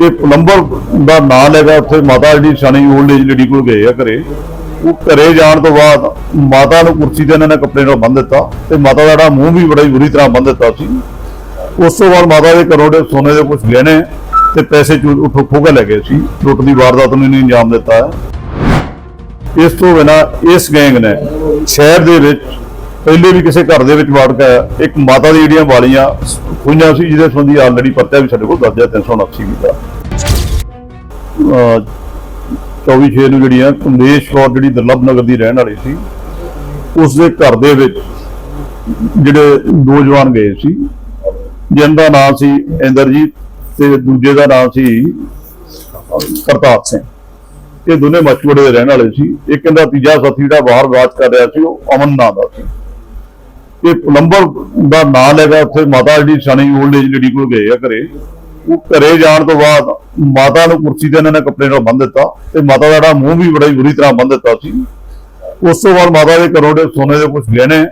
ਇਹ ਪਲੰਬਰ ਦਾ ਨਾਂ ਲੈਗਾ ਉੱਥੇ ਮਾਤਾ ਜਿਹੜੀ ਸਿਆਣੀ ਓਲਡ ਏਜ ਲੇਡੀ ਕੋਲ ਗਏ ਆ ਘਰੇ। ਉਹ ਘਰੇ ਜਾਣ ਤੋਂ ਬਾਅਦ ਮਾਤਾ ਨੂੰ ਕੁਰਸੀ ਤੇ ਇਹਨਾਂ ਨੇ ਕੱਪੜੇ ਨਾਲ ਬੰਨ੍ਹ ਦਿੱਤਾ ਤੇ ਮਾਤਾ ਦਾ ਜਿਹੜਾ ਮੂੰਹ ਵੀ ਬੜਾ ਹੀ ਬੁਰੀ ਤਰ੍ਹਾਂ ਬੰਨ੍ਹ ਦਿੱਤਾ ਸੀ। ਉਸ ਤੋਂ ਬਾਅਦ ਮਾਤਾ ਦੇ ਘਰੋਂ ਦੇ ਸੋਨੇ ਦੇ ਕੁਝ ਗਹਿਣੇ ਤੇ ਪੈਸੇ ਚੂ ਉੱਥੋਂ ਖੋਹ ਕੇ ਲੈ ਗਏ ਸੀ। ਲੁੱਟ ਦੀ ਵਾਰਦਾਤ ਨੂੰ ਇਹਨੇ ਅੰਜਾਮ ਦਿੱਤਾ ਹੈ। ਇਸ ਤੋਂ ਬਿਨਾਂ ਇਸ ਗੈਂਗ ਨੇ ਸ਼ਹਿਰ ਦੇ ਵਿੱਚ ਪਹਿਲੇ ਵੀ ਕਿਸੇ ਘਰ ਦੇ ਵਿੱਚ ਵਾੜ ਕੇ ਇੱਕ ਮਾਤਾ ਦੀ ਜਿਹੜੀਆਂ ਵਾਲੀਆਂ ਹੋਈਆਂ ਸੀ ਜਿਹਦੇ ਸੰਬੰਧੀ ਆਲਰੇਡੀ ਪਰਚਾ ਵੀ ਸਾਡੇ ਕੋਲ ਦਰਜ ਹੈ 379 ਵੀ ਦਾ ਅਹ 24 ਛੇ ਨੂੰ ਜਿਹੜੀਆਂ ਆ ਕੌਰ ਜਿਹੜੀ ਦੁਰਲਭ ਨਗਰ ਦੀ ਰਹਿਣ ਵਾਲੀ ਸੀ, ਉਸ ਦੇ ਘਰ ਦੇ ਵਿੱਚ ਜਿਹੜੇ ਦੋ ਜਵਾਨ ਗਏ ਸੀ ਜਿਨ੍ਹਾਂ ਦਾ ਨਾਮ ਸੀ ਇੰਦਰਜੀਤ ਤੇ ਦੂਜੇ ਦਾ ਨਾਮ ਸੀ ਕਰਤਾਰ ਸਿੰਘ। ਇਹ ਦੋਨੇ ਮਚਵੜੇ ਦੇ ਰਹਿਣ ਵਾਲੇ ਸੀ। ਇੱਕ ਇਹਦਾ ਤੀਜਾ ਸਾਥੀ ਜਿਹੜਾ ਬਾਹਰ ਬਾਤ ਕਰ ਰਿਹਾ ਸੀ, ਉਹ ਅਮਨ ਨਾਂ ਦਾ ਸੀ। ਇਹ ਪਲੰਬਰ ਦਾ ਨਾਂ ਲੈਗਾ ਉੱਥੇ ਮਾਤਾ ਜਿਹੜੀ ਸ਼ਾਨੀ ਓਲਡ ਏਜ ਲੇਡੀ ਕੋਲ ਗਏ ਆ ਘਰੇ, ਉਹ ਘਰੇ ਜਾਣ ਤੋਂ ਬਾਅਦ ਮਾਤਾ ਨੂੰ ਕੁਰਸੀ ਤੇ ਇਹਨਾਂ ਨੇ ਕੱਪੜੇ ਨਾਲ ਬੰਨ੍ਹ ਦਿੱਤਾ ਤੇ ਮਾਤਾ ਦਾ ਜਿਹੜਾ ਮੂੰਹ ਵੀ ਬੜਾ ਹੀ ਬੁਰੀ ਤਰ੍ਹਾਂ ਬੰਨ ਦਿੱਤਾ ਸੀ। ਉਸ ਤੋਂ ਬਾਅਦ ਮਾਤਾ ਦੇ ਘਰੋਂ ਦੇ ਸੋਨੇ ਦੇ ਕੁਝ ਗਹਿਣੇ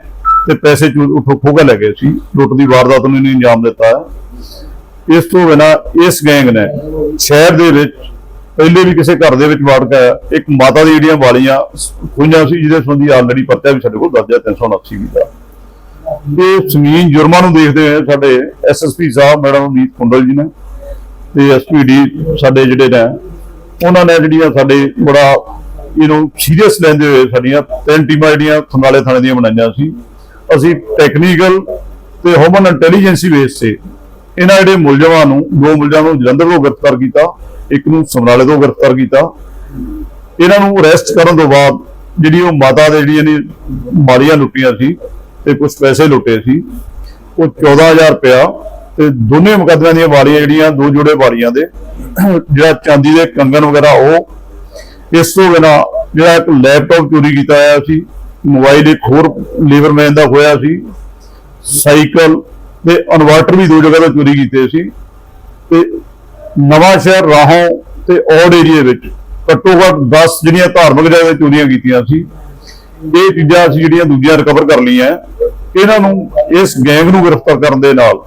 ਤੇ ਪੈਸੇ ਚੂ ਉੱਥੋਂ ਕੇ ਲੈ ਗਏ ਸੀ। ਲੁੱਟ ਦੀ ਵਾਰਦਾਤ ਨੂੰ ਇਹਨੇ ਅੰਜਾਮ ਦਿੱਤਾ ਹੈ। ਇਸ ਤੋਂ ਬਿਨਾਂ ਇਸ ਗੈਂਗ ਨੇ ਸ਼ਹਿਰ ਦੇ ਵਿੱਚ ਪਹਿਲੇ ਵੀ ਕਿਸੇ ਘਰ ਦੇ ਵਿੱਚ ਵਾੜ ਕੇ ਇੱਕ ਮਾਤਾ ਦੀ ਜਿਹੜੀਆਂ ਵਾਲੀਆਂ ਖੁੰਝਾਂ ਸੀ, ਜਿਹਦੇ ਸੰਬੰਧੀ ਆਲਰੇਡੀ ਪਰਚਾ ਵੀ ਸਾਡੇ ਕੋਲ ਦਰਜ ਹੈ 379 ਵੀ ਦਾ। ਇਹ ਜ਼ਮੀਨ ਜੁਰਮਾਂ ਨੂੰ ਦੇਖਦੇ ਹੋਏ ਸਾਡੇ ਐਸਐਸਪੀ ਸਾਹਿਬ, ਮੈਡਮ ਅਮੀਤ ਕੁੰਡਲ ਜੀ ਨੇ ਤੇ ਐਸਪੀਡੀ ਸਾਡੇ ਜਿਹੜੇ ਨੇ, ਉਹਨਾਂ ਨੇ ਜਿਹੜੀਆਂ ਸਾਡੇ ਬੜਾ ਇਹਨੂੰ ਸੀਰੀਅਸ ਲੈਂਦੇ ਹੋਏ ਸਾਡੀਆਂ ਤਿੰਨ ਟੀਮਾਂ ਜਿਹੜੀਆਂ ਖੰਗਾਲੇ ਥਾਣੇ ਦੀਆਂ ਬਣਾਈਆਂ ਸੀ। ਅਸੀਂ ਟੈਕਨੀਕਲ ਤੇ ਹਿਊਮਨ ਇੰਟੈਲੀਜੈਂਸੀ ਬੇਸ ਤੇ ਇਹਨਾਂ ਜਿਹੜੇ ਮੁਲਜ਼ਮਾਂ ਨੂੰ, ਦੋ ਮੁਲਜ਼ਮਾਂ ਨੂੰ ਜਲੰਧਰ ਤੋਂ ਗ੍ਰਿਫਤਾਰ ਕੀਤਾ, ਇੱਕ ਨੂੰ ਸਮਰਾਲੇ ਤੋਂ ਗ੍ਰਿਫਤਾਰ ਕੀਤਾ। ਇਹਨਾਂ ਨੂੰ ਅਰੈਸਟ ਕਰਨ ਤੋਂ ਬਾਅਦ ਜਿਹੜੀ ਉਹ ਮਾਤਾ ਦੇ ਜਿਹੜੀਆਂ ਨੇ ਮਾਲੀਆਂ ਲੁੱਟੀਆਂ ਸੀ ਤੇ ਕੁਝ ਪੈਸੇ ਲੁੱਟੇ ਸੀ। ਉਹ 14000 ਰੁਪਇਆ ਤੇ ਦੋਨੇ ਮੁਕੱਦਮਿਆਂ ਦੀਆਂ ਵਾਲੀਆਂ ਜਿਹੜੀਆਂ, ਦੋ ਜੋੜੇ ਵਾਲੀਆਂ ਦੇ, ਜਿਹੜਾ ਚਾਂਦੀ ਦੇ ਕੰਗਣ ਵਗੈਰਾ ਉਹ, ਇਸ ਤੋਂ ਬਿਨਾਂ ਜਿਹੜਾ ਇੱਕ ਲੈਪਟਾਪ ਚੋਰੀ ਕੀਤਾ ਹੋਇਆ ਸੀ, ਮੋਬਾਈਲ ਇੱਕ ਹੋਰ ਲੇਬਰਮੈਨ ਦਾ ਹੋਇਆ ਸੀ, ਸਾਈਕਲ ਤੇ ਇਨਵਰਟਰ ਵੀ ਦੋ ਜਗ੍ਹਾ ਤੋਂ ਚੋਰੀ ਕੀਤੇ ਸੀ ਤੇ ਨਵਾਂ ਸ਼ਹਿਰ ਰਾਹੋਂ ਤੇ ਔਡ ਏਰੀਏ ਵਿੱਚ ਘੱਟੋ ਘੱਟ 10 ਜਿਹੜੀਆਂ ਧਾਰਮਿਕ ਜਗ੍ਹਾ ਤੇ ਚੋਰੀਆਂ ਕੀਤੀਆਂ ਸੀ। ਇਹ ਚੀਜ਼ਾਂ ਅਸੀਂ ਜਿਹੜੀਆਂ ਦੂਜੀਆਂ ਰਿਕਵਰ ਕਰ ਲਈਆਂ। ਇਹਨਾਂ ਨੂੰ ਇਸ ਗੈਂਗ ਨੂੰ ਗ੍ਰਿਫਤਾਰ ਕਰਨ ਦੇ ਨਾਲ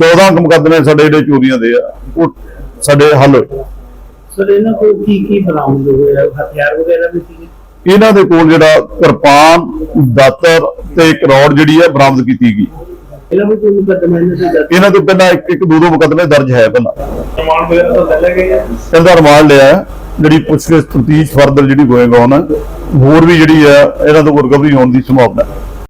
14 ਕੁ ਮੁਕੱਦਮੇ ਸਾਡੇ ਜਿਹੜੇ ਚੋਰੀਆਂ ਦੇ ਆ ਉਹ ਸਾਡੇ ਹੱਲ ਹੋਏ। ਸਰ ਇਹਨਾਂ ਕੋਲ ਕੀ ਕੀ ਬਰਾਮਦ ਹੋਇਆ ਹਥਿਆਰ ਵਗੈਰਾ ਵੀ ਸੀ ਇਹਨਾਂ ਦੇ ਕੋਲ ਜਿਹੜਾ ਕਿਰਪਾਨ ਦਾਤਰ ਤੇ ਇੱਕ ਰੌਡ ਜਿਹੜੀ ਹੈ ਬਰਾਮਦ ਕੀਤੀ ਗਈ। ਇਹਨਾਂ ਵਿੱਚ ਮੁਕੱਦਮਾ ਇਹਨਾਂ ਤੋਂ ਪਹਿਲਾਂ ਇੱਕ ਇੱਕ ਦੋ ਦੋ ਮੁਕੱਦਮੇ ਦਰਜ ਹੈ ਪਹਿਲਾਂ। ਪ੍ਰਮਾਣ ਵਗੈਰਾ ਤਾਂ ਲੈ ਲਏ ਗਏ ਆ? ਇਹਦਾ ਰਿਮਾਂਡ ਲਿਆ। ਜਿਹੜੀ ਪੁੱਛਗਿੱਛ ਤਫਤੀਸ਼ ਫਰਦਰ ਜਿਹੜੀ ਗੋਇੰਗ ਔਨ ਹੈ ਹੋਰ ਵੀ ਜਿਹੜੀ ਹੈ ਇਹਨਾਂ ਤੋਂ ਰਿਕਵਰੀ ਹੋਣ ਦੀ ਸੰਭਾਵਨਾ ਹੈ।